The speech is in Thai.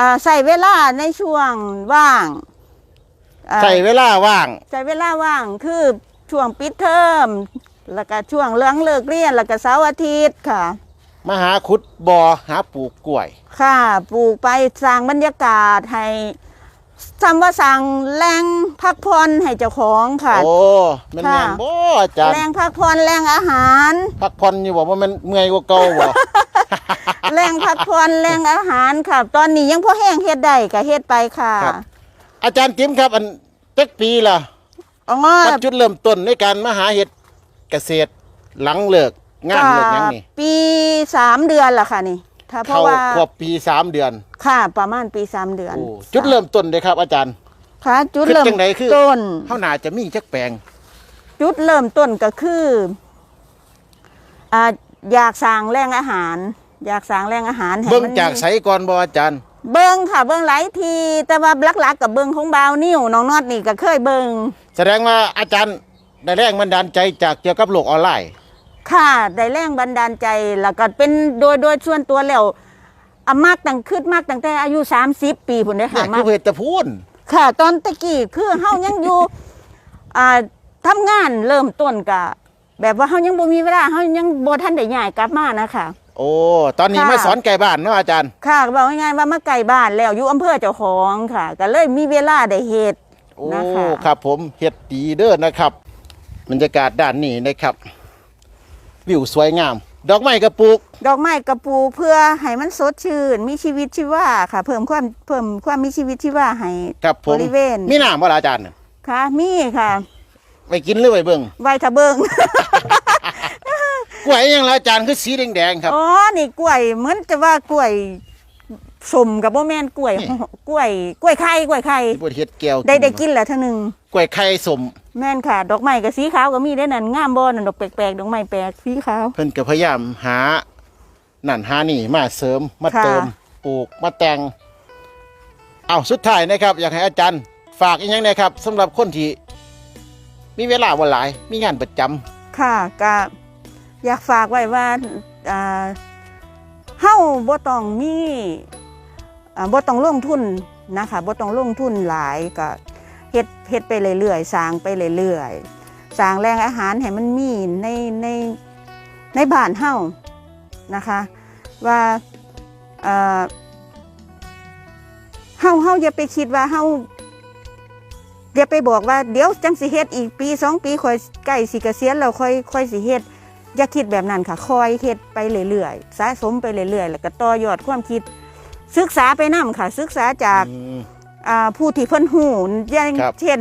อ่าใส่เวลาในช่วงว่างอ่าใส่เวลาว่างใช้เวลาว่างคือช่วงปิดเทอมแล้วก็ช่วงเรื่องเลิกเรียนแล้วก็เสาร์อาทิตย์ค่ะ มาหาขุดบ่อหาปลูกกล้วย ค่ะปลูกไปสร้างบรรยากาศให้ทำว่าสั่งแรงพักผ่อนให้เจ้าของค่ะ โอ้แมันค่ะแม่นบ่อาจารย์แรงพักผ่อนแรงอาหาร พักผ่อนอยู่บ่ว่ามันเมื่อยกว่าเก่าบ่แร งพักผ่อนแรงอาหารค่ะ ตอนนี้ยังพอแห้งเฮ็ดได้ก็เฮ็ดไปค่ะครับ อาจารย์จิมครับ อันจักปีล่ะอ๋อวัดจุดเริ่มต้นในการมาหาเห็ดเกษตรหลังเลิกงานเลิกหยังนี่ปีสามเดือนละค่ะนี่ถ้าเพเข้าราะว่าครบปีสามเดือนค่ะ ประมาณปีสามเดือนโอ้จุดเริ่มต้นเลยครับ อาจารย์ ค่ะ จุดคือเริ่มจังใดคือ ต้น เฮาน่าจะมีจักแปลง จุดเริ่มต้นก็คืออ่าอยากสร้างแรงอาหาร อยากสร้างแรงอาหารให้เบิ่งมันจากไสก่อนบ่อาจารย์ เบิ้งค่ะเบิ้งหลายทีแต่ว่าหลักๆกับเบิ้งของบาวนิ้วน้องนอดนี่ก็เคยเบิ้งแสดงว่าอาจารย์ได้แรงบันดาลใจจากเกี่ยวกับโลกออนไลน์ ค่ะได้แรงบันดาลใจแล้วก็เป็นโดยโดยส่วนตัวแล้วอามากตั้งขึ้นมากตั้งแต่อายุ 30 ปีพุ่นเด้อเนี่ค่ะยมาคือเวทพูนค่ะ ตอนตะกี้คือเฮายังอยู่ อ่าทำงานเริ่มต้นกะ แบบว่าเฮายังบ่มีเวลาเฮายังบ่ทันได้ย้ายกลับมานะคะ โอ้ ตอนนี้ค่ะ มาสอนไก่บ้านเนาะอาจารย์ ค่ะบอกง่ายๆว่ามาไกลบ้านแล้วอยู่อำเภอเจ้าของค่ะ ก็เลยมีเวลาได้เฮ็ดโอ้ นะคะ ครับผมเฮ็ดดีเด้อนะครับบรรยากาศด้านนี้นะครับ วิวสวยงาม ดอกไม้กระปลูกดอกไม้กระปูเพื่อให้มันสดชื่น มีชีวิตชีวาค่ะ เพิ่มความเพิ่มความมีชีวิตชีวาให้ ครับผม บริเวณ มีน้ำบ่ล่ะอาจารย์ ค่ะมีค่ะ ไปกินหรือไปเบิ่ง ไวทะเบิง กล้วยยังล่ะอาจารย์คือสีแดงๆครับ อ๋อ นี่กล้วยเหมือนจะว่ากล้วยสมกับบ่แม่นกล้วยนี่ กล้วยกล้วยไข่กล้วยไข่ที่บ่เฮ็ดแก้วได้ได้กินแล้วเท่านึงกล้วยไข่สมแม่นค่ะ ดอกไม้กับสีขาวก็มีได้นั่นงามบ่นั่นดอกแปลกๆดอกไม้แปลกสีขาว เพิ่นก็พยายามหานั่นหานี่มาเสริมมาค่ะ เติมปลูกมาแต่งเอาสุดท้ายนะครับ อยากให้อาจารย์ ฝากอีกอย่างนะครับสำหรับคนที่มีเวลาบ่หลาย มีงานประจำค่ะก็ อยากฝากไว้ว่าอ่าเฮาบ่ต้องมีบ่ต้องลงทุนนะคะบ่ต้องลงทุนหลายก็เฮ็ดเฮ็ดไปเรื่อยๆสร้างไปเรื่อยๆสร้างแรงอาหารให้มันมีในในในบ้านเฮานะคะ ว่าเอ่อเฮาเฮาอย่าไปคิดว่าเฮาอย่าไปบอกว่าเดี๋ยวจังสิเฮ็ดอีกปีสองปีค่อยใกล้สิเกษียณแล้วค่อยค่อยสิเฮ็ด อย่าคิดแบบนั้นค่ะ คอยเฮ็ดไปเรื่อยๆสะสมไปเรื่อยๆ แล้วก็ต่อยอดความคิด ศึกษาไปนํค่ะ ศึกษาจากอืม อ่าผู้ที่เพิ่นหูอย่างครับ เช่น